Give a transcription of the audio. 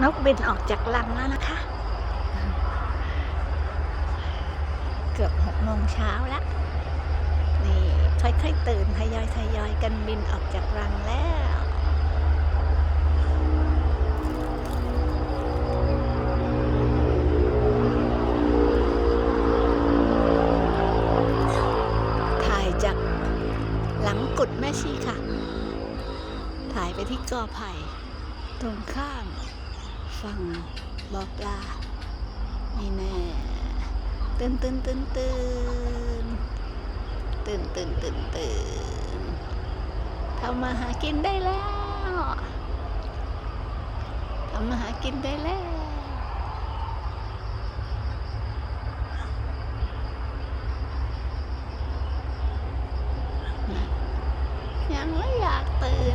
นกบินออกจากรังแล้วนะคะ เกือบหกโมงเช้าแล้วนี่ค่อยๆตื่นทยอยทยอยกันบินออกจากรังแล้วถ่ายจากหลังกุดแม่ชีค่ะ ถ่ายไปที่กอไผ่ตรงข้าม ฟังบอกลานี่แน่ตื่นตื่นตื่นตื่นตื่นตื่นตื่นตื่นทำมาหากินได้แล้วทำมาหากินได้แล้วยังไม่อยากตื่น